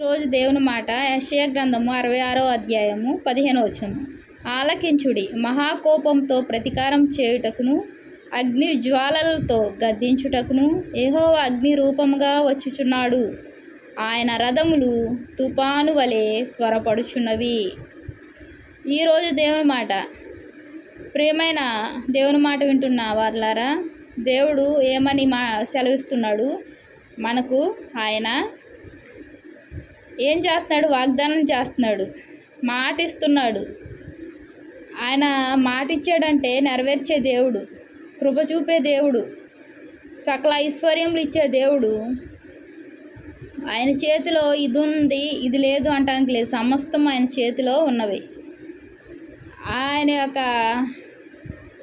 రోజు దేవుని మాట యశయ గ్రంథము అరవై ఆరో అధ్యాయము పదిహేను వచనము. ఆలకించుడి మహాకోపంతో ప్రతీకారం చేయుటకును అగ్ని జ్వాలలతో గద్దించుటకును ఏహో అగ్ని రూపముగా వచ్చుచున్నాడు. ఆయన రథములు తుఫాను వలె త్వరపడుచున్నవి. ఈరోజు దేవుని మాట. ప్రియమైన దేవుని మాట వింటున్న వాళ్ళారా దేవుడు ఏమని మా సెలవిస్తున్నాడు? మనకు ఆయన ఏం చేస్తున్నాడు? వాగ్దానం చేస్తున్నాడు. మాట ఇస్తున్నాడు ఆయన మాట ఇచ్చాడంటే నెరవేర్చే దేవుడు కృప చూపే దేవుడు సకల ఐశ్వర్యములు ఇచ్చే దేవుడు. ఆయన చేతిలో ఇది ఉంది ఇది లేదు అంటానికి లేదు. సమస్తం ఆయన చేతిలో ఉన్నవి. ఆయన యొక్క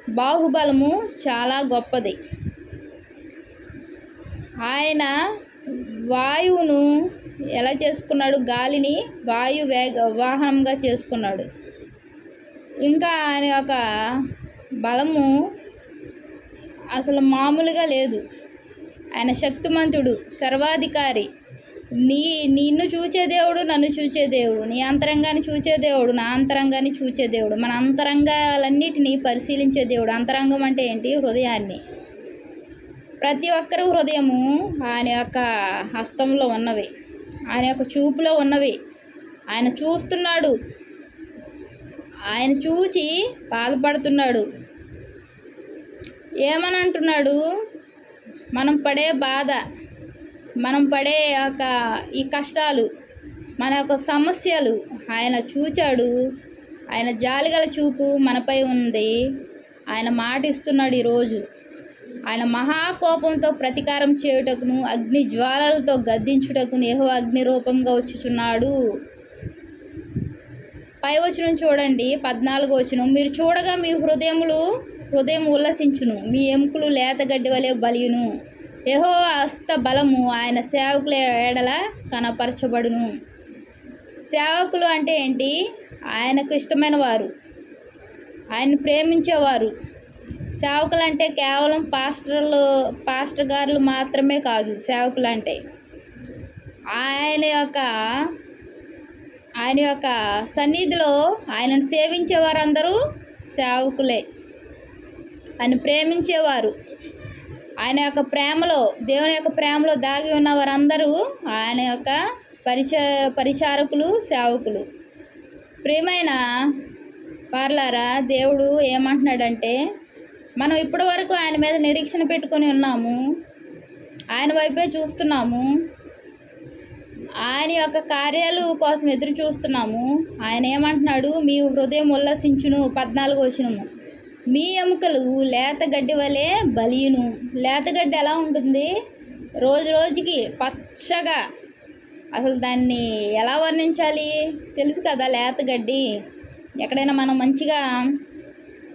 బాహుబలము చాలా గొప్పది. ఆయన వాయువును ఎలా చేసుకున్నాడు? గాలిని వాయు వేగ వాహనంగా చేసుకున్నాడు. ఇంకా ఆయన యొక్క బలము అసలు మామూలుగా లేదు. ఆయన శక్తిమంతుడు సర్వాధికారి. నీ నిన్ను చూచే దేవుడు నన్ను చూచే దేవుడు. నీ అంతరంగాన్ని చూచే దేవుడు నా అంతరంగాన్ని చూచే దేవుడు. మన అంతరంగాలన్నిటినీ పరిశీలించే దేవుడు. అంతరంగం అంటే ఏంటి? హృదయాన్ని. ప్రతి ఒక్కరి హృదయము ఆయన యొక్క హస్తంలో ఉన్నవి. ఆయన యొక్క చూపులో ఉన్నవి. ఆయన చూస్తున్నాడు. ఆయన చూచి బాధపడుతున్నాడు. ఏమని అంటున్నాడు మనం పడే బాధ మనం పడే యొక్క ఈ కష్టాలు మన యొక్క సమస్యలు ఆయన చూచాడు. ఆయన జాలిగల చూపు మనపై ఉంది. ఆయన మాట ఇస్తున్నాడు ఈరోజు. ఆయన మహాకోపంతో ప్రతీకారం చేయుటకును అగ్ని జ్వాలలతో గద్దించుటకును ఏహో అగ్ని రూపంగా వచ్చుచున్నాడు. పై వచనం చూడండి పద్నాలుగు వచనం. మీరు చూడగా మీ హృదయములు హృదయం ఉల్లసించును మీ ఎముకలు లేతగడ్డి వలె బలియును. ఏహో హస్త బలము ఆయన సేవకుల ఏడల కనపరచబడును. సేవకులు అంటే ఏంటి? ఆయనకు ఇష్టమైన వారు. ఆయన ప్రేమించేవారు. సేవకులు అంటే కేవలం పాస్టర్లు పాస్టర్ గారులు మాత్రమే కాదు సేవకులు అంటే ఆయన యొక్క ఆయన యొక్క సన్నిధిలో ఆయనను సేవించే వారందరూ సేవకులే ఆయన ప్రేమించేవారు. ఆయన యొక్క ప్రేమలో దేవుని యొక్క ప్రేమలో దాగి ఉన్న వారందరూ ఆయన యొక్క పరిచ పరిచారకులు సేవకులు. ప్రేమైన పార్లారా దేవుడు ఏమంటున్నాడంటే మనం ఇప్పటి వరకు ఆయన మీద నిరీక్షణ పెట్టుకొని ఉన్నాము. ఆయన వైపే చూస్తున్నాము. ఆయన యొక్క కార్యాలు కోసం ఎదురు చూస్తున్నాము. ఆయన ఏమంటున్నాడు? మీ హృదయం ఉల్లసించును పద్నాలుగు వచనము. మీ ఎముకలు లేత గడ్డి వలె బలియును. లేతగడ్డి ఎలా ఉంటుంది? రోజు రోజుకి పచ్చగా. అసలు దాన్ని ఎలా వర్ణించాలి? తెలుసు కదా లేతగడ్డి ఎక్కడైనా మనం మంచిగా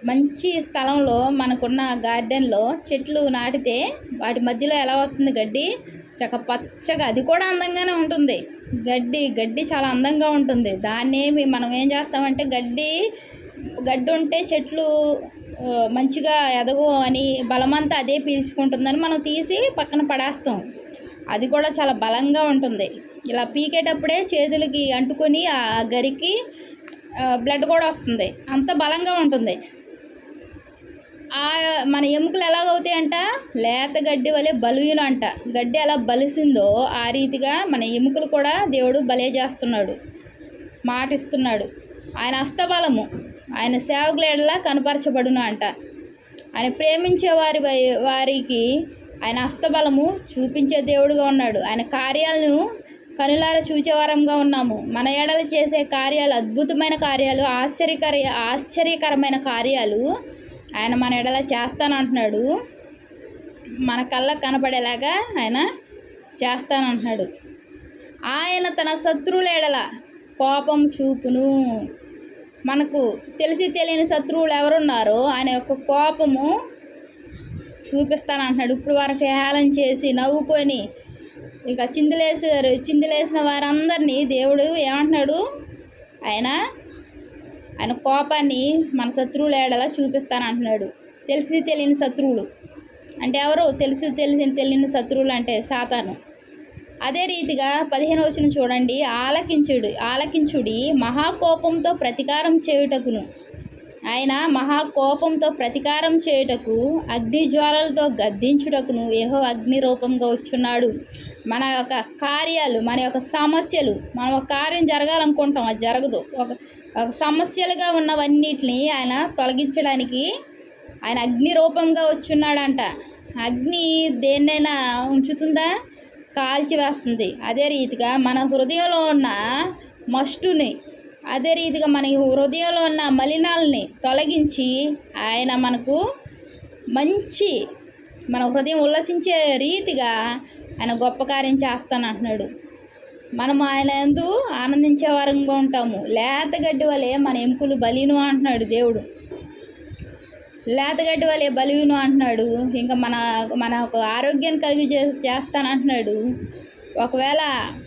మంచి స్థలంలో మనకున్న గార్డెన్లో చెట్లు నాటితే వాటి మధ్యలో ఎలా వస్తుంది గడ్డి? చక్క పచ్చగా అది కూడా అందంగానే ఉంటుంది. గడ్డి గడ్డి చాలా అందంగా ఉంటుంది. దాన్ని మనం ఏం చేస్తామంటే గడ్డి గడ్డి ఉంటే చెట్లు మంచిగా ఎదగు అని బలమంతా అదే పీల్చుకుంటుందని మనం తీసి పక్కన పడేస్తాం. అది కూడా చాలా బలంగా ఉంటుంది. ఇలా పీకేటప్పుడే చేతులకి అంటుకొని ఆ గరికి బ్లడ్ కూడా వస్తుంది. అంత బలంగా ఉంటుంది. మన ఎముకలు ఎలాగవుతాయి అంట లేత గడ్డి వలె బలుయును అంట గడ్డి ఎలా బలిసిందో ఆ రీతిగా మన ఎముకలు కూడా దేవుడు బలే చేస్తున్నాడు. మాటిస్తున్నాడు. ఆయన హస్తబలము ఆయన సేవకులేడలా కనపరచబడును అంట ఆయన ప్రేమించే వారి వై- వారికి ఆయన హస్తబలము చూపించే దేవుడుగా ఉన్నాడు. ఆయన కార్యాలను కనులార చూచేవారంగా ఉన్నాము. మన ఏడలు చేసే కార్యాలు అద్భుతమైన కార్యాలు ఆశ్చర్యకర ఆశ్చర్యకరమైన కార్యాలు ఆయన మన ఎడల చేస్తానంటున్నాడు. మన కళ్ళకు కనపడేలాగా ఆయన చేస్తానంటున్నాడు. ఆయన తన శత్రువుల ఎడల కోపం చూపును. మనకు తెలిసి తెలియని శత్రువులు ఎవరున్నారో ఆయన యొక్క కోపము చూపిస్తానంటున్నాడు. ఇప్పుడు వారికి హేళన చేసి నవ్వుకొని ఇక చిందులేసారు చిందులేసిన వారందరినీ దేవుడు ఏమంటున్నాడు? ఆయన ఆయన కోపాన్ని మన శత్రువుల ఏడలా చూపిస్తానంటున్నాడు. తెలిసి తెలియని శత్రువులు. అంటే ఎవరు? తెలిసి తెలిసి తెలియని శత్రువులు అంటే సాతాను. అదే రీతిగా పదిహేను వచ్చిన చూడండి. ఆలకించుడు ఆలకించుడి మహాకోపంతో ప్రతీకారం చేయుటకును. ఆయన మహాకోపంతో ప్రతీకారం చేయుటకు అగ్ని జ్వాలలతో గద్దించుటకును యహో అగ్ని రూపంగా వచ్చున్నాడు. మన యొక్క కార్యాలు మన యొక్క సమస్యలు మనం ఒక కార్యం జరగాలనుకుంటాం. అది జరగదు. ఒక ఒక సమస్యలుగా ఉన్నవన్నిటిని ఆయన తొలగించడానికి ఆయన అగ్ని రూపంగా వచ్చున్నాడంట. అగ్ని దేన్నైనా ఉంచుతుందా? కాల్చి వేస్తుంది అదే రీతిగా మన హృదయంలో ఉన్న మస్టుని అదే రీతిగా మన హృదయంలో ఉన్న మలినాలని తొలగించి ఆయన మనకు మంచి మన హృదయం ఉల్లసించే రీతిగా ఆయన గొప్ప కార్యం చేస్తానంటున్నాడు మనం ఆయన ఎందు ఆనందించే వారంగా ఉంటాము. లేతగడ్డి వలె మన ఎముకలు బలీను అంటున్నాడు దేవుడు. లేతగడ్డి వలె బలీను అంటున్నాడు. ఇంకా మన మన ఒక ఆరోగ్యాన్ని కలిగి చే చేస్తానంటున్నాడు ఒకవేళ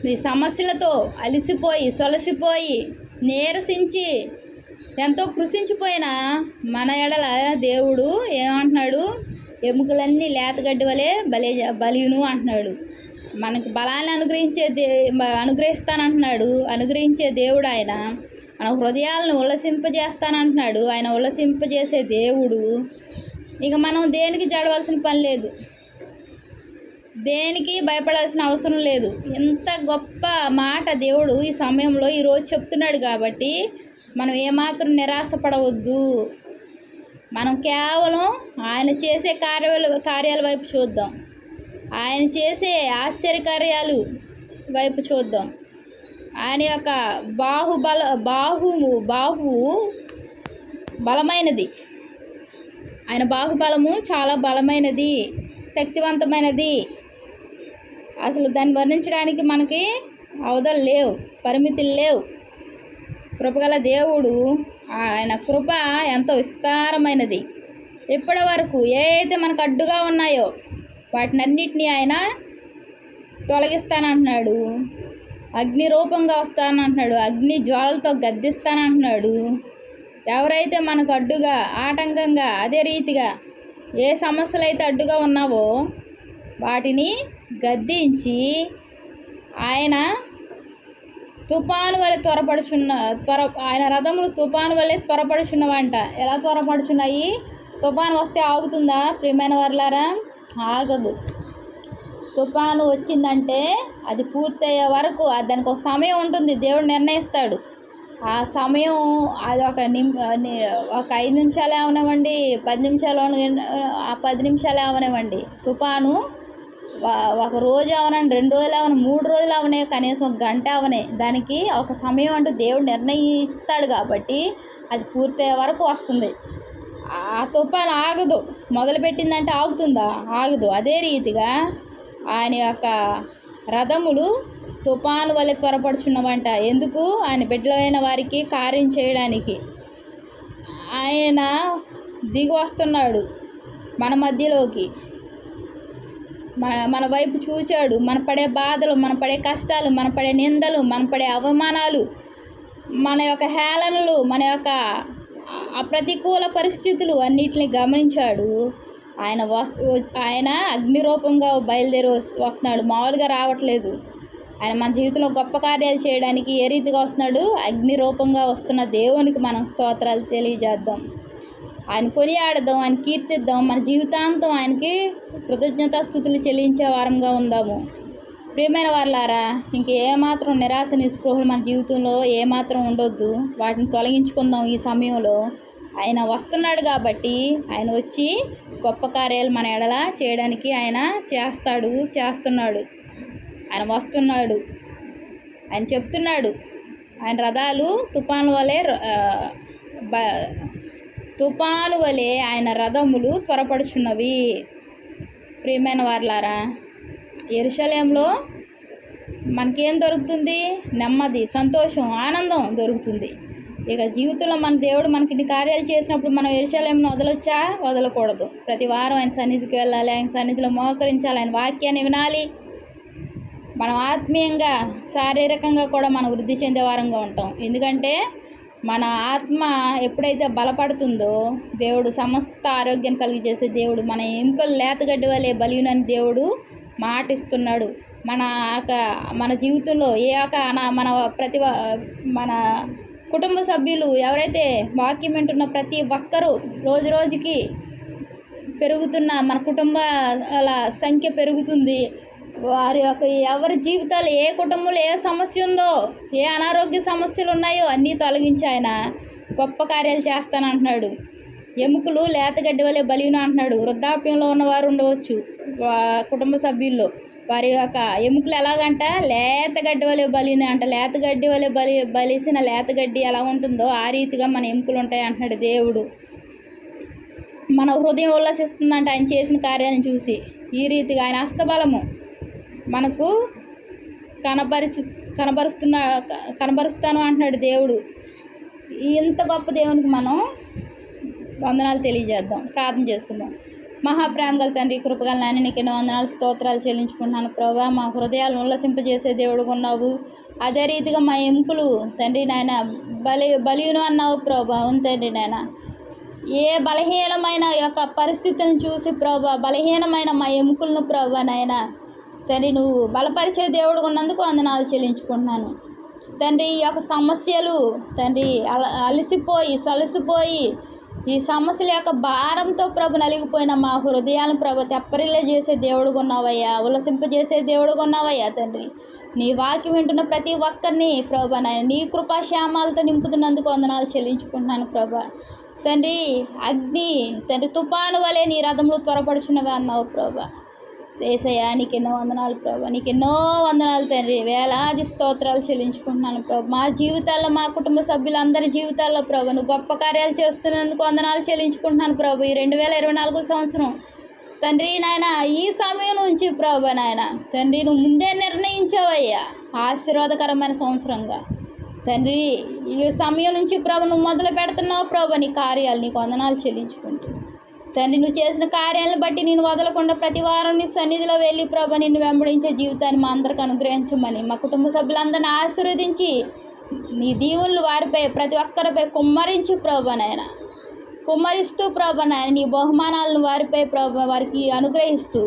ఈ సమస్యలతో అలిసిపోయి సొలసిపోయి నీరసించి ఎంతో కృషించిపోయిన మన ఎడల దేవుడు ఏమంటున్నాడు? ఎముకలన్నీ లేతగడ్డి వలె బలే బలియును అంటున్నాడు. మనకు బలాన్ని అనుగ్రహించే దే అనుగ్రహిస్తానంటున్నాడు. అనుగ్రహించే దేవుడు ఆయన. మన హృదయాలను ఉల్లసింపజేస్తానంటున్నాడు. ఆయన ఉల్లసింపజేసే దేవుడు. ఇక మనం దేనికి జడవలసిన పని లేదు. దేనికి భయపడాల్సిన అవసరం లేదు. ఎంత గొప్ప మాట దేవుడు ఈ సమయంలో ఈరోజు చెప్తున్నాడు కాబట్టి మనం ఏమాత్రం నిరాశపడవద్దు. మనం కేవలం ఆయన చేసే కార్యాల కార్యాల వైపు చూద్దాం. ఆయన చేసే ఆశ్చర్యకార్యాలు వైపు చూద్దాం. ఆయన యొక్క బాహుబల బాహు బాహు బలమైనది. ఆయన బాహుబలము చాలా బలమైనది శక్తివంతమైనది. అసలు దాన్ని వర్ణించడానికి మనకి అవధలు లేవు పరిమితులు లేవు. కృపగల దేవుడు ఆయన కృప ఎంతో విస్తారమైనది. ఇప్పటి వరకు ఏ అయితే మనకు అడ్డుగా ఉన్నాయో వాటినన్నిటినీ ఆయన తొలగిస్తానంటున్నాడు. అగ్ని రూపంగా వస్తానంటున్నాడు అగ్ని జ్వాలతో గద్దిస్తానంటున్నాడు. ఎవరైతే మనకు అడ్డుగా ఆటంకంగా అదే రీతిగా ఏ సమస్యలు అయితే అడ్డుగా ఉన్నావో వాటిని గద్దించి ఆయన తుఫాను వలె త్వరపడుచున్న త్వర ఆయన రథములు తుఫాను వలె త్వరపడుచున్నవంట. ఎలా త్వరపడుచున్నాయి? తుఫాను వస్తే ఆగుతుందా ప్రియమైన వర్లారా? ఆగదు. తుఫాను వచ్చిందంటే అది పూర్తయ్యే వరకు దానికి ఒక సమయం ఉంటుంది. దేవుడు నిర్ణయిస్తాడు. ఆ సమయం అది ఒక నిమ్ ని- ఒక ఐదు నిమిషాలు ఏమనివ్వండి పది నిమిషాలు ఆ పది నిమిషాలు ఏమనివ్వండి తుఫాను ఒక రోజు అవనండి రెండు రోజులు అవను మూడు రోజులు అవనే కనీసం ఒక గంట అవనే. దానికి ఒక సమయం అంటూ దేవుడు నిర్ణయిస్తాడు కాబట్టి అది పూర్తయ్యే వరకు వస్తుంది. ఆ తుఫాను ఆగదు. మొదలుపెట్టిందంటే ఆగుతుందా? ఆగదు. అదే రీతిగా ఆయన యొక్క రథములు తుఫాను వలె త్వరపడుచున్నవంట. ఎందుకు? ఆయన బిడ్డలైన వారికి కార్యం చేయడానికి. ఆయన దిగి వస్తున్నాడు మన మధ్యలోకి. మన మన వైపు చూచాడు. మన పడే బాధలు మన పడే కష్టాలు మన పడే నిందలు మన పడే అవమానాలు మన యొక్క హేళనలు మన యొక్క అప్రతికూల పరిస్థితులు అన్నిటిని గమనించాడు. ఆయన వస్తు ఆయన అగ్ని రూపంగా బయలుదేరి వస్తున్నాడు. మామూలుగా రావట్లేదు. ఆయన మన జీవితంలో గొప్ప కార్యాలు చేయడానికి ఏ రీతిగా వస్తున్నాడు? అగ్ని రూపంగా వస్తున్న దేవునికి మనం స్తోత్రాలు తెలియజేద్దాం. ఆయన కొనియాడదాం ఆయన కీర్తిద్దాం. మన జీవితాంతం ఆయనకి కృతజ్ఞతాస్థుతులు చెల్లించే వారంగా ఉందాము. ప్రియమైన వారులారా ఇంక ఏమాత్రం నిరాశ నిస్పృహలు మన జీవితంలో ఏమాత్రం ఉండొద్దు. వాటిని తొలగించుకుందాం ఈ సమయంలో. ఆయన వస్తున్నాడు కాబట్టి ఆయన వచ్చి గొప్ప కార్యాలు మన ఎడల చేయడానికి ఆయన చేస్తాడు చేస్తున్నాడు. ఆయన వస్తున్నాడు. ఆయన చెప్తున్నాడు. ఆయన రథాలు తుఫాను వలె తుఫాను వలె ఆయన రథములు త్వరపడుచున్నవి. ప్రియమైన వార్లారా ఎరుషలేంలో మనకేం దొరుకుతుంది? నెమ్మది సంతోషం ఆనందం దొరుకుతుంది. ఇక జీవితంలో మన దేవుడు మనకి ఇన్ని కార్యాలు చేసినప్పుడు మనం ఎరుషలేంను వదలొచ్చా? వదలకూడదు. ప్రతి వారం ఆయన సన్నిధికి వెళ్ళాలి ఆయన సన్నిధిలో మోకరించాలి ఆయన వాక్యాన్ని వినాలి. మనం ఆత్మీయంగా శారీరకంగా కూడా మనం వృద్ధి చెందే వారంగా ఉంటాం. ఎందుకంటే మన ఆత్మ ఎప్పుడైతే బలపడుతుందో దేవుడు సమస్త ఆరోగ్యం కలిగి చేసే దేవుడు మన ఎముకలు లేతగడ్డి వలె బలియునని దేవుడు మాటిస్తున్నాడు. మన యొక్క మన జీవితంలో ఏ యొక్క మన ప్రతి మన కుటుంబ సభ్యులు ఎవరైతే వాక్యం వింటున్న ప్రతి ఒక్కరూ రోజు రోజుకి పెరుగుతున్న మన కుటుంబాల సంఖ్య పెరుగుతుంది. వారి యొక్క ఎవరి జీవితాలు ఏ కుటుంబంలో ఏ సమస్య ఉందో ఏ అనారోగ్య సమస్యలు ఉన్నాయో అన్నీ తొలగించి ఆయన గొప్ప కార్యాలు చేస్తానంటున్నాడు. ఎముకలు లేతగడ్డి వలె బలిను అంటున్నాడు. వృద్ధాప్యంలో ఉన్నవారు ఉండవచ్చు కుటుంబ సభ్యుల్లో. వారి యొక్క ఎముకలు ఎలాగంట? లేతగడ్డి వలె బలిని అంట. లేతగడ్డి వలె బలి బలిసిన లేతగడ్డి ఎలా ఉంటుందో ఆ రీతిగా మన ఎముకలు ఉంటాయి అంటున్నాడు దేవుడు. మన హృదయం ఉల్లసిస్తుందంట ఆయన చేసిన కార్యాలను చూసి. ఈ రీతిగా ఆయన హస్తబలము మనకు కనబరుచు కనబరుస్తున్న కనబరుస్తాను అంటున్నాడు దేవుడు. ఇంత గొప్ప దేవునికి మనం వందనాలు తెలియజేద్దాం. ప్రార్థన చేసుకుందాం. మహాప్రేమ గల తండ్రి కృపగల నాయన నీకు ఎన్నో వందనాలు స్తోత్రాలు చెల్లించుకుంటున్నాను ప్రభా. మా హృదయాలను ఉల్లసింపజేసే దేవుడుగా ఉన్నావు. అదే రీతిగా మా ఎముకలు తండ్రి నాయన బలి బలియును అన్నావు ప్రభా. అవును తండ్రి నాయన. ఏ బలహీనమైన యొక్క పరిస్థితులను చూసి ప్రభా బలహీనమైన మా ఎముకలను ప్రభా నాయన తండ్రి నువ్వు బలపరిచే దేవుడు ఉన్నందుకు వందనాలు చెల్లించుకుంటున్నాను. తండ్రి ఈ యొక్క సమస్యలు తండ్రి అల అలసిపోయి సలసిపోయి ఈ సమస్యల యొక్క భారంతో ప్రభు నలిగిపోయిన మా హృదయాలను ప్రభు తెప్పరిల్లే చేసే దేవుడుగా ఉన్నావయ్యా ఉలసింపజేసే దేవుడుగా ఉన్నావయ్యా తండ్రి. నీ వాక్యం వింటున్న ప్రతి ఒక్కరిని ప్రభా నాయన నీ కృపాశ్యామాలతో నింపుతున్నందుకు వందనాలు చెల్లించుకుంటున్నాను ప్రభా. తండ్రి అగ్ని తండ్రి తుపాను వలె నీ రథంలో త్వరపడుచున్నవి అన్నావు ప్రభా. ఏసయ్యా నీకు ఎన్నో వందనాలు ప్రభా నీకు ఎన్నో వందనాలు తండ్రి. వేలాది స్తోత్రాలు చెల్లించుకుంటున్నాను ప్రభు. మా జీవితాల్లో మా కుటుంబ సభ్యులందరి జీవితాల్లో ప్రభు నువ్వు గొప్ప కార్యాలు చేస్తున్నందుకు వందనాలు చెల్లించుకుంటున్నాను ప్రభు ఈ రెండు వేల ఇరవై నాలుగో సంవత్సరం. తండ్రి నాయన ఈ సమయం నుంచి ప్రభు నాయన తండ్రి నువ్వు ముందే నిర్ణయించావయ్యా ఆశీర్వాదకరమైన సంవత్సరంగా. తండ్రి ఈ సమయం నుంచి ప్రభు నువ్వు మొదలు పెడుతున్నావు ప్రభు నీ కార్యాలు నీకు వందనాలు చెల్లించుకుంటూ. తండ్రి నువ్వు చేసిన కార్యాలను బట్టి నేను వదలకుండా ప్రతి వారం నీ సన్నిధిలో వెళ్ళి ప్రభు నిన్ను వెంబడించే జీవితాన్ని మా అందరికి అనుగ్రహించమని మా కుటుంబ సభ్యులందరినీ ఆశీర్వదించి నీ దీవులు వారిపై ప్రతి ఒక్కరిపై కుమ్మరించి ప్రభు నాయన. కుమ్మరిస్తూ ప్రభనాయన నీ బహుమానాలను వారిపై ప్రభు వారికి అనుగ్రహిస్తూ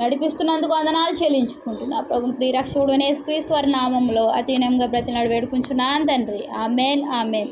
నడిపిస్తున్నందుకు వందనాలు చెల్లించుకుంటున్నా ప్రభుని ప్రియరక్షకుడు క్రీస్తు వారి నామంలో అతీనంగా బ్రతినాడు వేడుకుంటున్నాను తండ్రి. Amen amen.